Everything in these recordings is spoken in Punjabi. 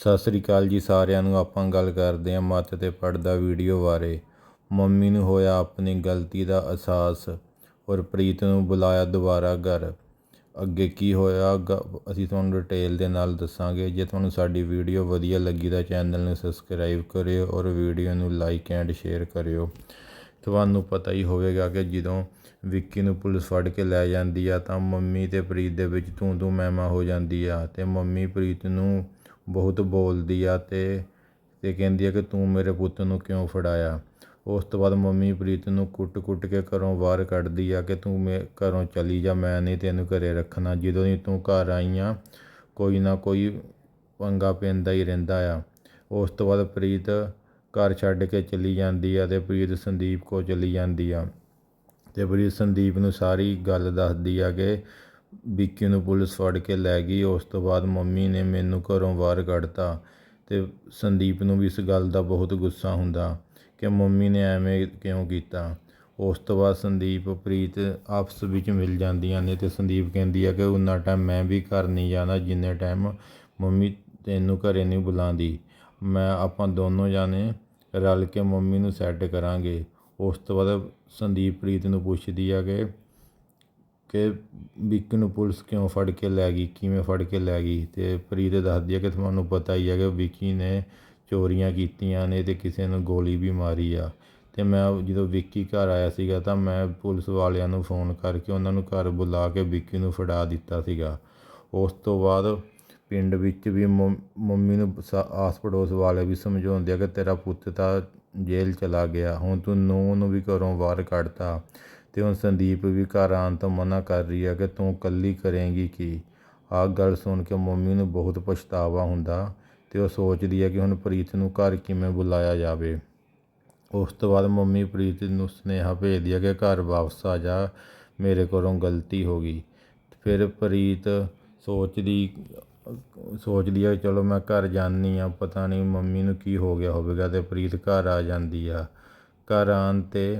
ਸਤਿ ਸ੍ਰੀ ਅਕਾਲ ਜੀ ਸਾਰਿਆਂ ਨੂੰ। ਆਪਾਂ ਗੱਲ ਕਰਦੇ ਹਾਂ ਮੱਤ ਤੇ ਪੜਦਾ ਵੀਡੀਓ ਬਾਰੇ। ਮੰਮੀ ਨੂੰ ਹੋਇਆ ਆਪਣੀ ਗਲਤੀ ਦਾ ਅਹਿਸਾਸ। ਔਰ ਪ੍ਰੀਤ ਨੂੰ ਬੁਲਾਇਆ ਦੁਬਾਰਾ ਘਰ। ਅੱਗੇ ਕੀ ਹੋਇਆ? ਗ- ਅਸੀਂ ਤੁਹਾਨੂੰ ਡਿਟੇਲ ਦੇ ਨਾਲ ਦੱਸਾਂਗੇ। ਜੇ ਤੁਹਾਨੂੰ ਸਾਡੀ ਵੀਡੀਓ ਵਧੀਆ ਲੱਗੀ ਤਾਂ ਚੈਨਲ ਨੂੰ ਸਬਸਕ੍ਰਾਈਬ ਕਰਿਓ ਔਰ ਵੀਡੀਓ ਨੂੰ ਲਾਈਕ ਐਂਡ ਸ਼ੇਅਰ ਕਰਿਓ। ਤੁਹਾਨੂੰ ਪਤਾ ਹੀ ਹੋਵੇਗਾ ਕਿ ਜਦੋਂ ਵਿੱਕੀ ਨੂੰ ਪੁਲਿਸ ਫੜ ਕੇ ਲੈ ਜਾਂਦੀ ਆ ਤਾਂ ਮੰਮੀ ਤੇ ਪ੍ਰੀਤ ਦੇ ਵਿੱਚ ਤੂੰ ਤੂੰ ਮੈਮਾ ਹੋ ਜਾਂਦੀ ਆ ਤੇ ਮੰਮੀ ਪ੍ਰੀਤ ਨੂੰ ਬਹੁਤ ਬੋਲਦੀ ਆ ਅਤੇ ਤੇ ਕਹਿੰਦੀ ਆ ਕਿ ਤੂੰ ਮੇਰੇ ਪੁੱਤ ਨੂੰ ਕਿਉਂ ਫੜਾਇਆ? ਉਸ ਤੋਂ ਬਾਅਦ ਮੰਮੀ ਪ੍ਰੀਤ ਨੂੰ ਕੁੱਟ-ਕੁੱਟ ਕੇ ਘਰੋਂ ਬਾਹਰ ਕੱਢਦੀ ਆ ਕਿ ਤੂੰ ਮੇ, ਘਰੋਂ ਚਲੀ ਜਾ, ਮੈਂ ਨਹੀਂ ਤੈਨੂੰ ਘਰੇ ਰੱਖਣਾ। ਜਦੋਂ ਦੀ ਤੂੰ ਘਰ ਆਈ ਆ, ਕੋਈ ਨਾ ਕੋਈ ਪੰਗਾ ਪੈਂਦਾ ਹੀ ਰਹਿੰਦਾ ਆ। ਉਸ ਤੋਂ ਬਾਅਦ ਪ੍ਰੀਤ ਘਰ ਛੱਡ ਕੇ ਚਲੀ ਜਾਂਦੀ ਆ ਅਤੇ ਪ੍ਰੀਤ ਸੰਦੀਪ ਕੋਲ ਚਲੀ ਜਾਂਦੀ ਆ। ਅਤੇ ਪ੍ਰੀਤ ਸੰਦੀਪ ਨੂੰ ਸਾਰੀ ਗੱਲ ਦੱਸਦੀ ਆ ਕਿ ਵਿੱਕੀ ਨੂੰ ਪੁਲਿਸ ਫੜ ਕੇ ਲੈ ਗਈ। ਉਸ ਤੋਂ ਬਾਅਦ ਮੰਮੀ ਨੇ ਮੈਨੂੰ ਘਰੋਂ ਬਾਹਰ ਕੱਢਤਾ ਅਤੇ ਸੰਦੀਪ ਨੂੰ ਵੀ ਇਸ ਗੱਲ ਦਾ ਬਹੁਤ ਗੁੱਸਾ ਹੁੰਦਾ ਕਿ ਮੰਮੀ ਨੇ ਐਵੇਂ ਕਿਉਂ ਕੀਤਾ। ਉਸ ਤੋਂ ਬਾਅਦ ਸੰਦੀਪ, ਪ੍ਰੀਤ ਆਪਸ ਵਿੱਚ ਮਿਲ ਜਾਂਦੀਆਂ ਨੇ ਅਤੇ ਸੰਦੀਪ ਕਹਿੰਦੀ ਆ ਕਿ ਉਨਾ ਟਾਈਮ ਮੈਂ ਵੀ ਘਰ ਨਹੀਂ ਜਾਣਾ ਜਿੰਨੇ ਟਾਈਮ ਮੰਮੀ ਤੈਨੂੰ ਘਰੇ ਨਹੀਂ ਬੁਲਾਉਂਦੀ। ਮੈਂ ਆਪਾਂ ਦੋਨੋਂ ਜਾਣੇ ਰਲ ਕੇ ਮੰਮੀ ਨੂੰ ਸੈੱਟ ਕਰਾਂਗੇ। ਉਸ ਤੋਂ ਬਾਅਦ ਸੰਦੀਪ, ਪ੍ਰੀਤ ਨੂੰ ਪੁੱਛਦੀ ਆ ਕਿ ਕਿ ਵਿੱਕੀ ਨੂੰ ਪੁਲਿਸ ਕਿਉਂ ਫੜ ਕੇ ਲੈ ਗਈ, ਕਿਵੇਂ ਫੜ ਕੇ ਲੈ ਗਈ ਅਤੇ ਪ੍ਰੀਤ ਦੱਸਦੀ ਹੈ ਕਿ ਤੁਹਾਨੂੰ ਪਤਾ ਹੀ ਹੈ ਕਿ ਵਿੱਕੀ ਨੇ ਚੋਰੀਆਂ ਕੀਤੀਆਂ ਨੇ ਅਤੇ ਕਿਸੇ ਨੂੰ ਗੋਲੀ ਵੀ ਮਾਰੀ ਆ। ਅਤੇ ਮੈਂ ਜਦੋਂ ਵਿੱਕੀ ਘਰ ਆਇਆ ਸੀਗਾ ਤਾਂ ਮੈਂ ਪੁਲਿਸ ਵਾਲਿਆਂ ਨੂੰ ਫੋਨ ਕਰਕੇ ਉਹਨਾਂ ਨੂੰ ਘਰ ਬੁਲਾ ਕੇ ਵਿੱਕੀ ਨੂੰ ਫੜਾ ਦਿੱਤਾ ਸੀਗਾ। ਉਸ ਤੋਂ ਬਾਅਦ ਪਿੰਡ ਵਿੱਚ ਵੀ ਮੰਮ- ਮੰਮੀ ਨੂੰ ਸ- ਆਸ ਪੜੋਸ ਵਾਲੇ ਵੀ ਸਮਝਾਉਂਦੇ ਆ ਕਿ ਤੇਰਾ ਪੁੱਤ ਤਾਂ ਜੇਲ੍ਹ ਚਲਾ ਗਿਆ, ਹੁਣ ਤੂੰ ਨੂੰਹ ਨੂੰ ਵੀ ਘਰੋਂ ਬਾਹਰ ਕੱਢਤਾ। ਤੇ ਹੁਣ ਸੰਦੀਪ ਵੀ ਘਰ ਆਉਣ ਤੋਂ ਮਨਾ ਕਰ ਰਹੀ ਹੈ ਕਿ ਤੂੰ ਇਕੱਲੀ ਕਰੇਂਗੀ ਕੀ? ਆਹ ਗੱਲ ਸੁਣ ਕੇ ਮੰਮੀ ਨੂੰ ਬਹੁਤ ਪਛਤਾਵਾ ਹੁੰਦਾ ਤੇ ਉਹ ਸੋਚਦੀ ਹੈ ਕਿ ਹੁਣ ਪ੍ਰੀਤ ਨੂੰ ਘਰ ਕਿਵੇਂ ਬੁਲਾਇਆ ਜਾਵੇ। ਉਸ ਤੋਂ ਬਾਅਦ ਮੰਮੀ ਪ੍ਰੀਤ ਨੂੰ ਸੁਨੇਹਾ ਭੇਜਦੀ ਹੈ ਕਿ ਘਰ ਵਾਪਸ ਆ ਜਾ, ਮੇਰੇ ਕੋਲੋਂ ਗਲਤੀ ਹੋ ਗਈ। ਫਿਰ ਪ੍ਰੀਤ ਸੋਚਦੀ ਸੋਚਦੀ ਹੈ ਚਲੋ ਮੈਂ ਘਰ ਜਾਣੀ ਆ, ਪਤਾ ਨਹੀਂ ਮੰਮੀ ਨੂੰ ਕੀ ਹੋ ਗਿਆ ਹੋਵੇਗਾ ਤੇ ਪ੍ਰੀਤ ਘਰ ਆ ਜਾਂਦੀ ਆ। ਘਰ ਆਉਣ ਤੇ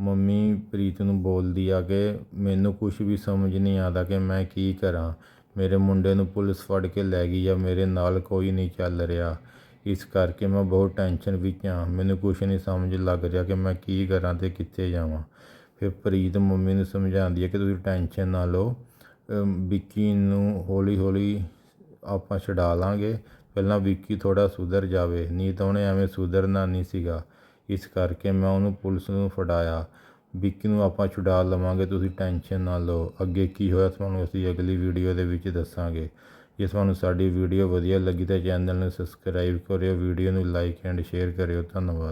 ਮੰਮੀ ਪ੍ਰੀਤ ਨੂੰ ਬੋਲਦੀ ਆ ਕਿ ਮੈਨੂੰ ਕੁਛ ਵੀ ਸਮਝ ਨਹੀਂ ਆਉਂਦਾ ਕਿ ਮੈਂ ਕੀ ਕਰਾਂ। ਮੇਰੇ ਮੁੰਡੇ ਨੂੰ ਪੁਲਿਸ ਫੜ ਕੇ ਲੈ ਗਈ ਆ, ਮੇਰੇ ਨਾਲ ਕੋਈ ਨਹੀਂ ਚੱਲ ਰਿਹਾ। ਇਸ ਕਰਕੇ ਮੈਂ ਬਹੁਤ ਟੈਨਸ਼ਨ ਵਿੱਚ ਹਾਂ ਮੈਨੂੰ ਕੁਛ ਨਹੀਂ ਸਮਝ ਲੱਗ ਰਿਹਾ ਕਿ ਮੈਂ ਕੀ ਕਰਾਂ ਅਤੇ ਕਿੱਥੇ ਜਾਵਾਂ। ਫਿਰ ਪ੍ਰੀਤ ਮੰਮੀ ਨੂੰ ਸਮਝਾਉਂਦੀ ਹੈ ਕਿ ਤੁਸੀਂ ਟੈਨਸ਼ਨ ਨਾ ਲਓ। ਵਿੱਕੀ ਨੂੰ ਹੌਲੀ ਹੌਲੀ ਆਪਾਂ ਛਡਾ ਲਾਂਗੇ। ਪਹਿਲਾਂ ਵਿੱਕੀ ਥੋੜ੍ਹਾ ਸੁਧਰ ਜਾਵੇ, ਨਹੀਂ ਤਾਂ ਉਹਨੇ ਐਵੇਂ ਸੁਧਰਨਾ ਨਹੀਂ ਸੀਗਾ। ਇਸ ਕਰਕੇ ਮੈਂ ਉਹਨੂੰ ਪੁਲਿਸ ਨੂੰ ਫੜਾਇਆ। ਵਿੱਕੀ ਨੂੰ ਆਪਾਂ ਛੁਡਾ ਲਵਾਂਗੇ, ਤੁਸੀਂ ਟੈਨਸ਼ਨ ਨਾ ਲਓ। ਅੱਗੇ ਕੀ ਹੋਇਆ ਤੁਹਾਨੂੰ ਅਸੀਂ ਅਗਲੀ ਵੀਡੀਓ ਦੇ ਵਿੱਚ ਦੱਸਾਂਗੇ। ਜੇ ਤੁਹਾਨੂੰ ਸਾਡੀ ਵੀਡੀਓ ਵਧੀਆ ਲੱਗੀ ਤਾਂ ਚੈਨਲ ਨੂੰ ਸਬਸਕ੍ਰਾਈਬ ਕਰਿਓ, ਵੀਡੀਓ ਨੂੰ ਲਾਈਕ ਐਂਡ ਸ਼ੇਅਰ ਕਰਿਓ। ਧੰਨਵਾਦ।